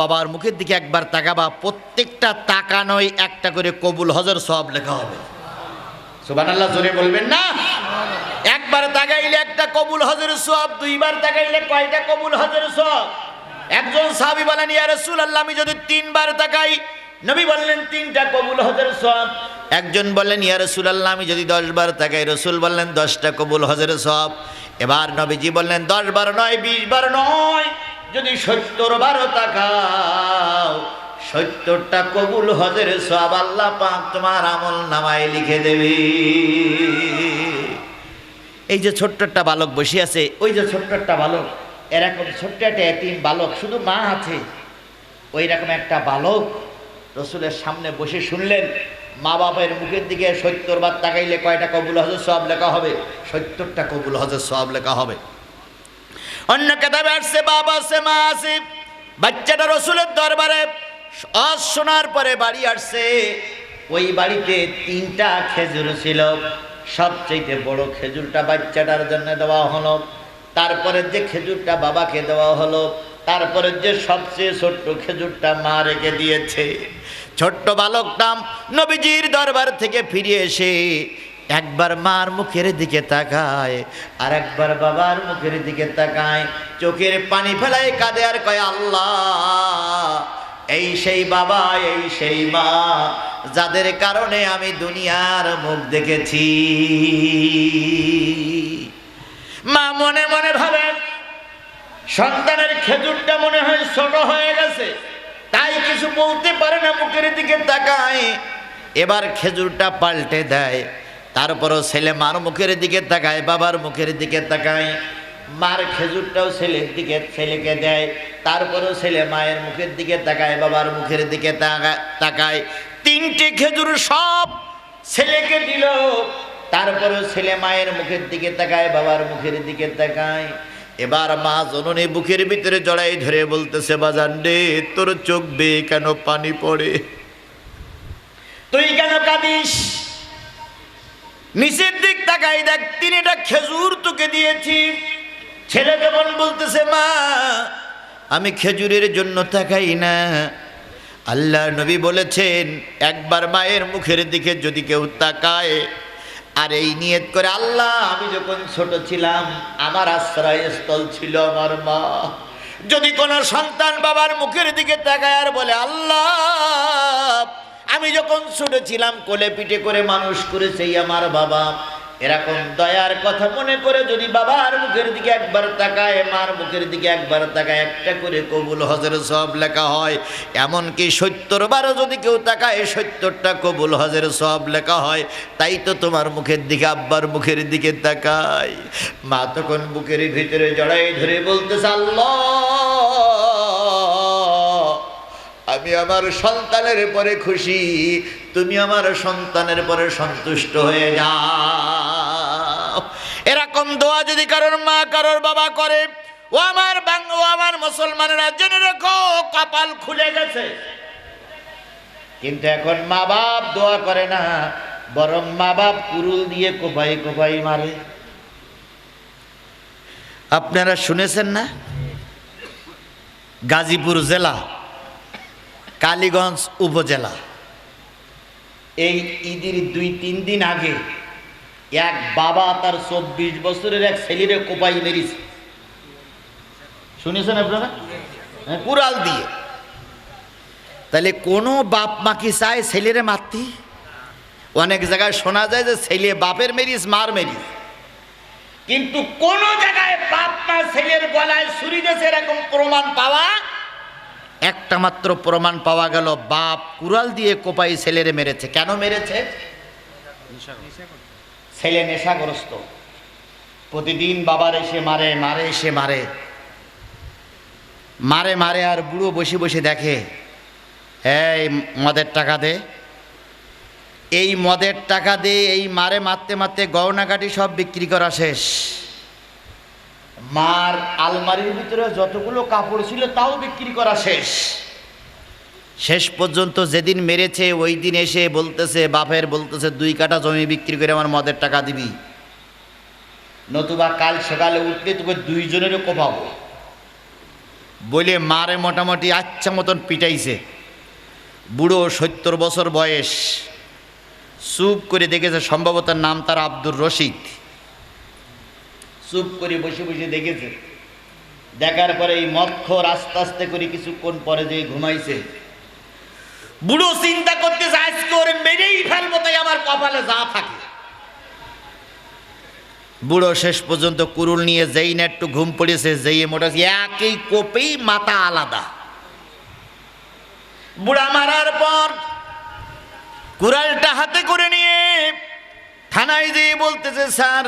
বাবার মুখের দিকে একবার তাকাবা, প্রত্যেকটা তাকানোই একটা করে কবুল হজর সব লেখা হবে। সুবান আল্লাহ জোরে বলবেন না? একবার তাকাইলে একটা কবুল হজর সব দুইবার তাকাইলে কয়টা কবুল হজর সব একজন সাহাবি বলেন, ইয়া রাসূলুল্লাহ, আমি যদি তিনবার তাকাই, নবী বললেন, তিনটা কবুল হজর সব একজন বললেন, ইয়া রাসূলুল্লাহ, আমি যদি দশ বার তাকাই, রসুল বললেন, দশটা কবুল হজর সব এবার নবীজি বললেন দশ বার নয় বিশ বার নয়। যদি সত্তর বারো তাকাও সত্তরটা কবুল হজের সব আল্লাহ পাক তোমার আমল নামায় লিখে দেবে। এই যে ছোট্ট একটা বালক বসে আছে, ওই যে ছোট্ট একটা বালক, এরকম ছোট্ট একটা এতিম বালক, শুধু মা আছে। ওই রকম একটা বালক রসুলের সামনে বসে শুনলেন, মা বাবার মুখের দিকে সত্তর বার তাকাইলে কয়টা কবুল হজর সব লেখা হবে? সত্তরটা কবুল হজর সব লেখা হবে। অন্য কেতাবে আসছে, বাবা আছে মা আছে বাচ্চাটা রসুলের দরবারে আজ শোনার পরে বাড়ি আসছে। ওই বাড়িতে তিনটা খেজুর ছিল। সবচেয়ে বড় খেজুরটা বাচ্চাটার জন্য দেওয়া হলো। তারপরে যে খেজুরটা বাবাকে দেওয়া হলো, তারপরে যে সবচেয়ে ছোট্ট খেজুরটা মা রেখে দিয়েছে। ছোট্ট বালকটা নবীজির দরবার থেকে ফিরে এসে একবার মার মুখের দিকে তাকায় আর একবার বাবার মুখের দিকে তাকায়, চোখের পানি ফেলায় কাঁদে আর কয়, আল্লাহ, এই সেই বাবা, এই সেই মা যাদের কারণে আমি দুনিয়ার মুখ দেখেছি। মা মনে মনে ভাবে, সন্তানের খেজুরটা মনে হয় ছোট হয়ে গেছে, তাই কিছু বলতে পারে না, মুখের দিকে তাকায়। এবার খেজুরটা পাল্টে দেয়। তারপরও ছেলে মার মুখের দিকে তাকায়, বাবার মুখের দিকে তাকায়। মার খেজুরটাও ছেলের দিকে, ছেলেকে দেয়। তারপরেও ছেলে মায়ের মুখের দিকে তাকায়, বাবার মুখের দিকে তাকা- তাকায়। তিনটে খেজুর সব ছেলেকে দিল। তারপরেও ছেলে মায়ের মুখের দিকে তাকায়, বাবার মুখের দিকে তাকায়। এবার মা জননী বুকের ভিতরে জড়াই ধরে বলতেছে, বাজান রে, তোর চোখ বেয়ে কেন পানি পড়ে? তুই কেন কাঁদিস? নিচের দিক তাকাই দেখ তিনটা খেজুর তোকে দিয়েছি। ছেলে কেমন বলতেছে, মা, আমি খেজুরের জন্য তাকাই না। আল্লাহ নবী বলেছেন, একবার মায়ের মুখের দিকে যদি কেউ তাকায়, আর এই নিয়ত করে, আল্লাহ, আমি যখন ছোট ছিলাম, আমার আশ্রয়স্থল ছিল আমার মা। যদি কোনো সন্তান বাবার মুখের দিকে তাকায় আর বলে, আল্লাহ আমি যখন ছোট ছিলাম কোলে পিঠে করে মানুষ করেছে আমার বাবা, এরকম দয়ার কথা মনে করে যদি বাবার মুখের দিকে একবার তাকায়, মার মুখের দিকে একবার তাকায়, একটা করে কবুল হজের সব লেখা হয়। এমনকি সত্তর বারো যদি কেউ তাকায়, সত্তরটা কবুল হজের সব লেখা হয়। তাই তো তোমার মুখের দিকে, আব্বার মুখের দিকে তাকায়। মা তখন বুকের ভিতরে জড়াই ধরে বলতেছে, আল্লাহ! আমি আমার সন্তানের পরে খুশি। তুমি আমার সন্তানের পরে সন্তুষ্ট হয়ে যাও। এরকম দোয়া যদি কারোর মা, কারোর বাবা করে, ও আমার বাংলা আমার মুসলমানেরা জেনে রেখো, কপাল খুলে গেছে। কিন্তু এখন মা বাপ দোয়া করে না, বরং মা বাপ কুরুল দিয়ে কোপাই কোপাই মারে। আপনারা শুনেছেন না? গাজীপুর জেলা কালীগঞ্জ উপজেলা। এই ঈদের দুই তিন দিন আগে এক বাবা তার চব্বিশ বছরের এক ছেলেরে কোপাই মেরিছে। শুনেছেন আপনারা? হ্যাঁ, কুড়াল দিয়ে। তাহলে কোনো বাপ মা কি চায় ছেলেরে মারতি? অনেক জায়গায় শোনা যায় যে ছেলে বাপের মেরিস মার মেরিস। কিন্তু কোন জায়গায় বাপ মা ছেলের গলায় ছুরি এরকম প্রমাণ পাওয়া একটা মাত্র প্রমাণ পাওয়া গেল, বাপ কুড়াল দিয়ে কোপাই ছেলেরে মেরেছে। কেন মেরেছে? ছেলে নেশাগ্রস্ত। প্রতিদিন বাবার এসে মারে মারে এসে মারে। মারে মারে আর বুড়ো বসে বসে দেখে, এই মদের টাকা দে। এই মদের টাকা দিয়ে এই মারে মারতে মারতে গহনাকাটি সব বিক্রি করা শেষ। মার আলমারির ভিতরে যতগুলো কাপড় ছিল তাও বিক্রি করা শেষ। শেষ পর্যন্ত যেদিন মেরেছে ওই দিন এসে বলতেছে বাপের বলতেছে দুই কাটা জমি বিক্রি করে আমার মদের টাকা দিবি। নতুবা কাল সকালে উঠলে তোকে দুইজনেরও কোপাবো। বলে মারে মোটামুটি আচ্ছা মতন পিটাইছে। বুড়ো সত্তর বছর বয়স। চুপ করে দেখেছে সম্ভবত নাম তার আব্দুর রশিদ। চুপ করে বসে বসে দেখেছে। দেখার পরে এই মক্ষর আস্তে আস্তে করে কিছুক্ষণ পরে যে ঘুমাইছে। বুড়ো চিন্তা করতেছে, আজকে ওরে মেরেই ফেলব, তাই আমার কপালে যা থাকে। বুড়ো শেষ পর্যন্ত কুরুল নিয়ে যেই না একটু ঘুম পড়েছে, যেই মোটা একই কোপেই মাথা আলাদা। বুড়া মারার পর কুড়ালটা হাতে করে নিয়ে থানায় যেয়ে বলতেছে, স্যার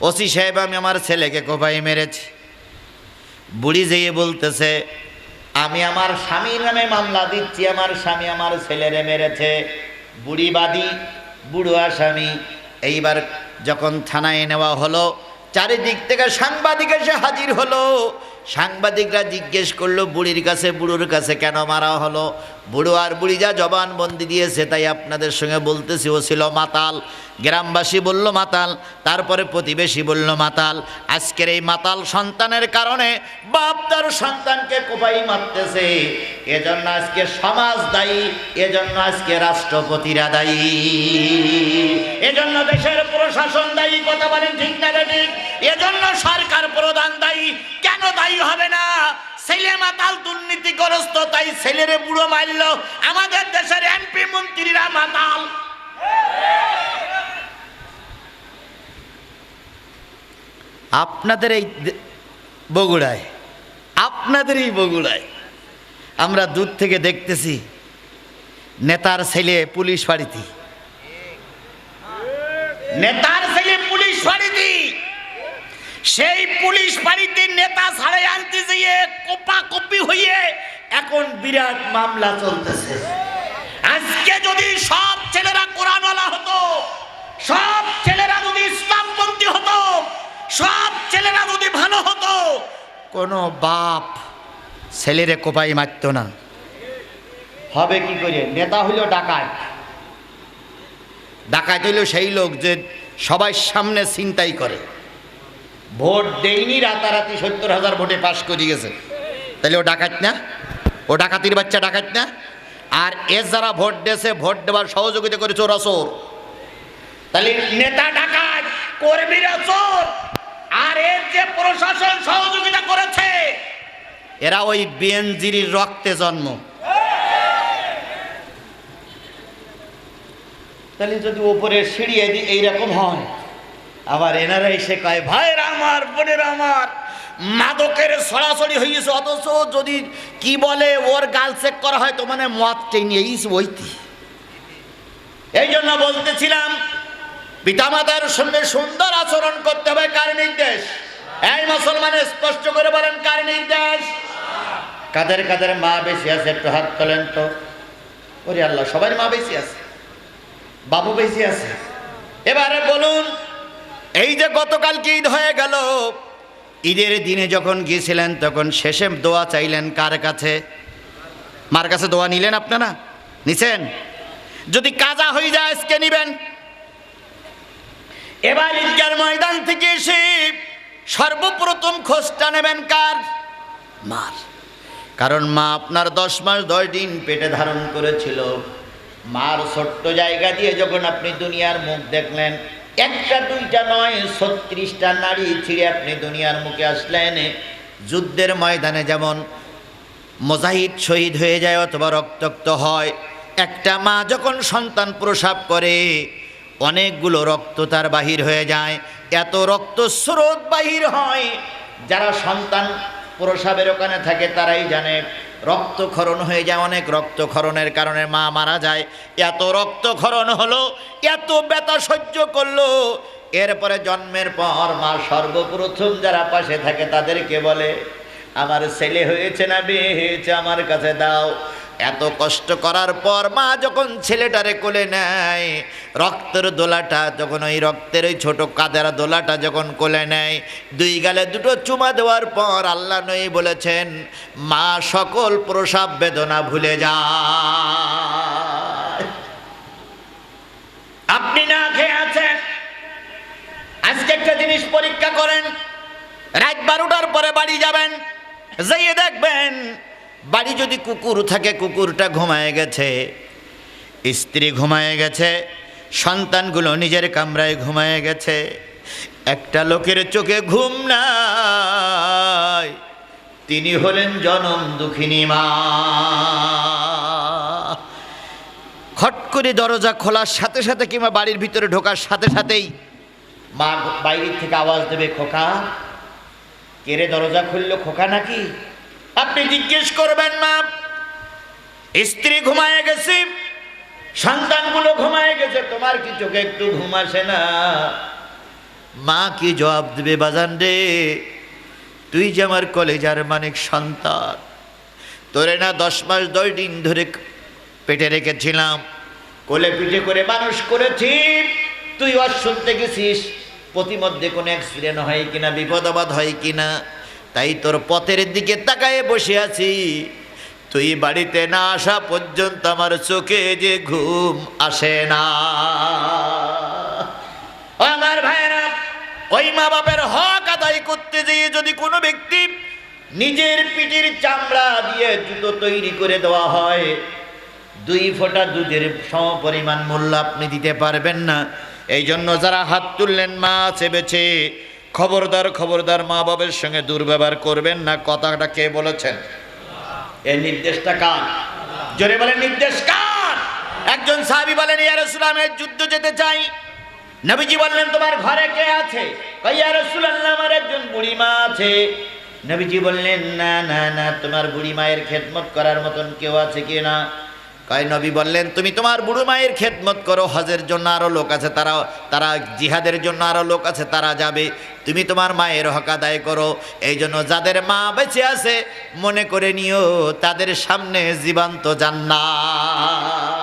ওসি সাহেব, আমি আমার ছেলেকে কোপাই মেরেছি। বুড়ি যেয়ে বলতেছে, আমি আমার স্বামীর নামে মামলা দিচ্ছি, আমার স্বামী আমার ছেলেরে মেরেছে। বুড়িবাদী বুড়ো আসামি। এইবার যখন থানায় নেওয়া হলো, চারিদিক থেকে সাংবাদিক এসে হাজির হলো। সাংবাদিকরা জিজ্ঞেস করল, বুড়ির কাছে, বুড়োর কাছে কেন মারা হলো? বুড়ো আর বুড়ি যা জবানবন্দি দিয়েছে তাই আপনাদের সঙ্গে বলতেছি, ও ছিল মাতাল। গ্রামবাসী বলল, মাতাল। তারপরে প্রতিবেশী বলল, মাতাল। আজকের এই মাতাল সন্তানের কারণে বাপ তার সন্তানকে কোপাই মারতেছে। এজন্য আজকে সমাজ দায়ী, এজন্য আজকে রাষ্ট্রপতিরা দায়ী। এজন্য দেশের প্রশাসন দায়ী, কথা বলেন ঠিক না ঠিক? এজন্য সরকার প্রধান দায়ী। কেন দায়ী হবে না? ছেলে মাতাল দুর্নীতিগ্রস্ত, তাই ছেলেরে বুড়ো মারল। আমাদের দেশের এমপি মন্ত্রীরা মাতাল। আপনাদের এই বগুড়ায়, আপনাদের এই বগুড়ায় আমরা দূর থেকে দেখতেছি নেতার ছেলে পুলিশ বাড়িতে। নেতার ছেলে পুলিশ বাড়িতে। সেই পুলিশ বাড়িতে নেতা ছাড়াই আনতে যেয়ে কোপা কপি হইয়ে এখন বিরাট মামলা চলতেছে। আজকে যদি সব ছেলেরা কোরআনওয়ালা হতো, সব ছেলেরা যদি ইসলামপন্থী হতো, সব ছেলেরা যদি ভালো হতো, কোনো বাপ ছেলেরে কোপাই মারতো না। হবে কি করে? নেতা হইল ডাকায় ডাকায় হইল সেই লোক যে সবাই সামনে চিন্তাই করে। ভোট দেয়নি রাতারাতি সত্তর হাজার ভোটে পাশ করে গেছে। তাহলে ও ডাকাত না? ও ডাকাতির বাচ্চা ডাকাত না? আর এ যারা ভোট দিয়েছে ভোট দেওয়ার সহযোগিতা করে চোরা চোর। তাহলে নেতা ডাকাত, কর্মীরা চোর। আর এর যে প্রশাসন সহযোগিতা করেছে, এরা ওই বিএনজির রক্তে জন্ম। তাহলে যদি ওপরে দিই এইরকম হয় আবার এনারা এসে কয়, ভাইয়ের আমার, বোনের আমার, মাদকের সরাসরি হয়েছে অথচ যদি কি বলে ওর গাল চেক করা হয় তো মানে মদটাই নিয়ে ওইতি এই জন্য বলতেছিলাম, পিতামাতার সঙ্গে সুন্দর আচরণ করতে হবে কার নির্দেশ? এই মুসলমানের স্পষ্ট করে বলেন কার নির্দেশ? কাদের কাদের মা বেশি আছে, একটু হাত তোলেন তো। ওরে আল্লাহ, সবার মা বেশি আছে, বাবু বেশি আছে। এবারে বলুন এই যে গতকালকে ঈদ হয়ে গেল? ঈদের দিনে যখন গিয়েছিলেন, তখন শেষে দোয়া চাইলেন কার কাছে? মার কাছে দোয়া নিলেন আপনারা? নিছেন? যদি কাজা হয়ে যায়, আজকে নিবেন। এবার ঈদগার ময়দান থেকে এসে সর্বপ্রথম খোঁজটা নেবেন কার? মার। কারণ মা আপনার দশ মাস, দশ দিন পেটে ধারণ করেছিল। মার ছোট্ট জায়গা দিয়ে যখন আপনি দুনিয়ার মুখ দেখলেন একটা, দুইটা নয়, ছত্রিশটা নারী ছিঁড়ে আপনি দুনিয়ার মুখে আসলেন। যুদ্ধের ময়দানে যেমন মোজাহিদ শহীদ হয়ে যায় অথবা রক্তাক্ত হয়, একটা মা যখন সন্তান প্রসাব করে, অনেকগুলো রক্ত তার বাহির হয়ে যায়। এত রক্ত স্রোত বাহির হয়, যারা সন্তান প্রসাবের ওখানে থাকে তারাই জানে রক্তক্ষরণ হয়ে যায়, অনেক রক্তক্ষরণের কারণে মা মারা যায়। এত রক্তক্ষরণ হলো, এত ব্যথা সহ্য করল। এরপরে জন্মের পর মা সর্বপ্রথম যারা পাশে থাকে তাদেরকে বলে, আমার ছেলে হয়েছে না বিয়ে হয়েছে আমার কাছে দাও। এত কষ্ট করার পর মা যখন ছেলেটারে কোলে নেয়, রক্তের দোলাটা যখন ওই রক্তের ওই ছোট কাদের দোলাটা যখন কোলে নেয়, দুই গালে দুটো চুমা দেওয়ার পর আল্লাহ নই বলেছেন, মা, সকল প্রসাব বেদনা ভুলে যা আপনি না খেয়ে আছেন। আজকে একটা জিনিস পরীক্ষা করেন, রাত বারোটার পরে বাড়ি যাবেন যাইয়ে দেখবেন বাড়ি যদি কুকুর থাকে, কুকুরটা ঘুমায় গেছে, স্ত্রী ঘুমায় গেছে, সন্তানগুলো নিজের কামরায় ঘুমায় গেছে, একটা লোকের চোখে ঘুম নাই, তিনি হলেন জনম দুঃখিনী মা। খট করে দরজা খোলার সাথে সাথে কিংবা বাড়ির ভিতরে ঢোকার সাথে সাথেই মা বাইরের থেকে আওয়াজ দেবে, খোকা, কেড়ে দরজা খুললো, খোকা নাকি? আপনি জিজ্ঞেস করবেন মা স্ত্রী ঘুমায় গেছে, সন্তানগুলো ঘুমায় গেছে, তোমার কি চোখে একটু ঘুম আসে না? মা কি জবাব দেবে বাজান রে? তুই যে আমার কলেজার মানিক সন্তান, তোরে না দশ মাস দশ দিন ধরে পেটে রেখেছিলাম, কোলে পিঠে করে মানুষ করেছি, তুই আর শুনতে গেছিস, প্রতিমধ্যে কোনো অ্যাক্সিডেন্ট হয় কিনা, বিপদ আপদ হয় কিনা? তাই তোর পথের দিকে তাকায়ে বসে আছি। তুই বাড়িতে না আসা পর্যন্ত আমার চোখে যে ঘুম আসে না। আমার ভাইরা ওই মা বাপের হক আদায় করতে যেয়ে যদি কোনো ব্যক্তি নিজের পিঠের চামড়া দিয়ে জুতো তৈরি করে দেওয়া হয়, দুই ফোঁটা দুধের সমপরিমাণ মূল্য আপনি দিতে পারবেন না। এই জন্য যারা হাত তুললেন, মা চেবেছে খবরদার খবরদার মা বাবার সঙ্গে দুর্ব্যবহার করবেন না, কথাটা কে বলেছেন? এই নির্দেশটা কার? জোরে বলেন, নির্দেশ কার? একজন সাহাবী বলেন, ইয়া রাসূলুল্লাহ যুদ্ধ যেতে চাই। নবীজি বললেন, তোমার ঘরে কে আছে? কই ইয়া রাসূলুল্লাহ, আমার একজন বুড়ি মা আছে। নবীজি বললেন, না না না, তোমার বুড়ি মায়ের খেদমত করার মতন কেউ আছে কি না? কয় নবী বললেন, তুমি তোমার বুড়ো মায়ের খেদমত করো, হজের জন্য আরও লোক আছে তারা তারা জিহাদের জন্য আরও লোক আছে, তারা যাবে। তুমি তোমার মায়ের হক আদায় করো। এই জন্য যাদের মা বেঁচে আছে, মনে করে নিও, তাদের সামনে জীবন্ত জান্নাত।